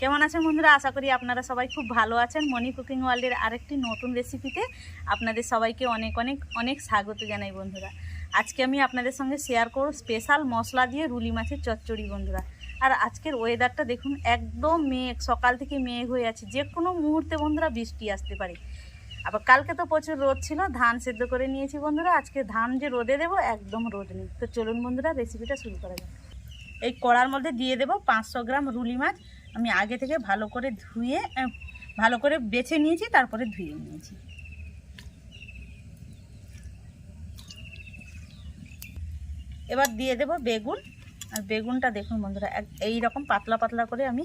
কেমন আছেন বন্ধুরা? আশা করি আপনারা সবাই খুব ভালো আছেন। মনি কুকিং ওয়ার্ল্ডের আরেকটি নতুন রেসিপিতে আপনাদের সবাইকে অনেক অনেক অনেক স্বাগত জানাই বন্ধুরা। আজকে আমি আপনাদের সঙ্গে শেয়ার করব স্পেশাল মশলা দিয়ে রুলি মাছের চচ্চড়ি বন্ধুরা। আর আজকের ওয়েদারটা দেখুন, একদম মেঘ, সকাল থেকে মেঘ হয়ে আছে। যে কোনো মুহূর্তে বন্ধুরা বৃষ্টি আসতে পারে। আবার কালকে তো প্রচুর রোদ ছিল, ধান সেদ্ধ করে নিয়েছি বন্ধুরা। আজকে ধান যে রোদে দেবো, একদম রোদ নেই। তো চলুন বন্ধুরা রেসিপিটা শুরু করা যাক। এই কড়ার মধ্যে দিয়ে দেবো পাঁচশো গ্রাম রুলি মাছ। আমি আগে থেকে ভালো করে ধুয়ে ভালো করে বেছে নিয়েছি, তারপরে ধুয়ে নিয়েছি। এবার দিয়ে দেব বেগুন। আর বেগুনটা দেখুন বন্ধুরা এই রকম পাতলা পাতলা করে আমি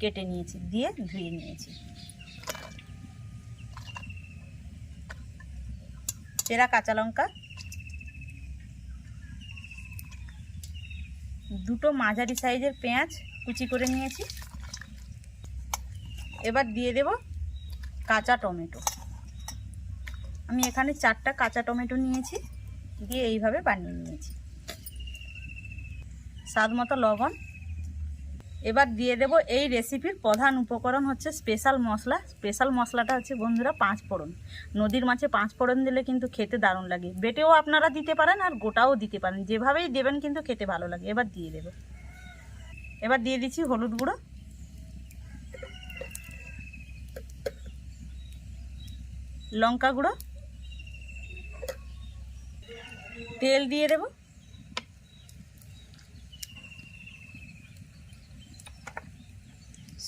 কেটে নিয়েছি, দিয়ে ধুয়ে নিয়েছি। চেরা কাঁচা লঙ্কা দুটো মাঝারি সাইজের পেঁয়াজ কুচি করে নিয়েছি। এবার দিয়ে দেব কাঁচা টমেটো। আমি এখানে চারটা কাঁচা টমেটো নিয়েছি, দিয়ে এইভাবে বানিয়ে নিয়েছি। স্বাদ মতো লবণ এবার দিয়ে দেব এই রেসিপির প্রধান উপকরণ হচ্ছে স্পেশাল মশলা। স্পেশাল মশলাটা হচ্ছে বন্ধুরা পাঁচ ফোড়ন। নদীর মাছে পাঁচ ফোড়ন দিলে কিন্তু খেতে দারুণ লাগে। বেটেও আপনারা দিতে পারেন আর গোটাও দিতে পারেন। যেভাবেই দেবেন কিন্তু খেতে ভালো লাগে। এবার দিয়ে দেব। এবার দিয়ে দিচ্ছি হলুদ গুঁড়ো। লঙ্কা গুঁড়ো। তেল দিয়ে দেব।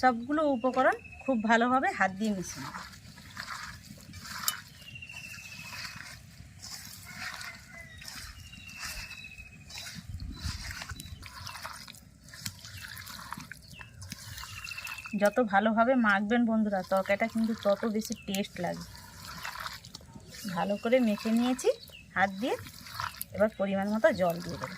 সবগুলো উপকরণ খুব ভালোভাবে হাত দিয়ে মিশিয়ে নেব। যত ভালোভাবে মাখবেন বন্ধুরা, তরকারিটা কিন্তু তত বেশি টেস্ট লাগে ভালো করে মেখে নিয়েছি, হাত দিয়ে এবার পরিমাণ মতো জল দিয়ে দেবো।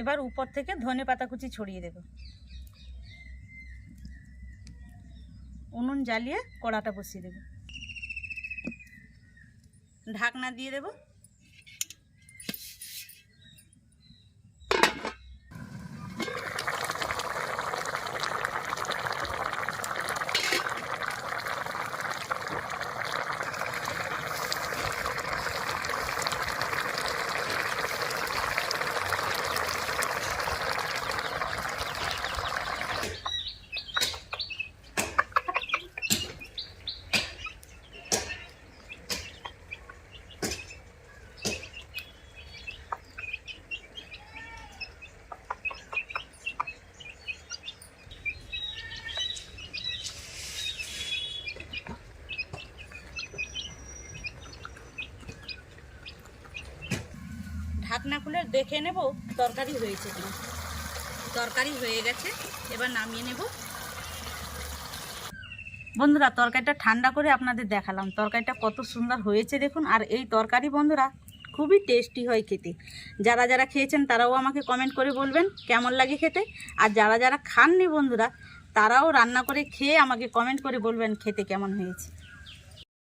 এবার উপর থেকে ধনে পাতা কুচি ছড়িয়ে দেব। উনুন জ্বালিয়ে কড়াটা বসিয়ে দেব। ঢাকনা দিয়ে দেব। ঢাকনা খুলে দেখে নেব তরকারি হয়েছে কিনা। তরকারি হয়ে গেছে, এবার নামিয়ে নেব। বন্ধুরা, তরকারিটা ঠান্ডা করে আপনাদের দেখালাম। তরকারিটা কত সুন্দর হয়েছে দেখুন, আর এই তরকারি বন্ধুরা খুবই টেস্টি হয় খেতে। যারা যারা খেয়েছেন তারাও আমাকে কমেন্ট করে বলবেন কেমন লাগে খেতে। আর যারা যারা খাননি বন্ধুরা, তারাও রান্না করে খেয়ে আমাকে কমেন্ট করে বলবেন খেতে কেমন হয়েছে।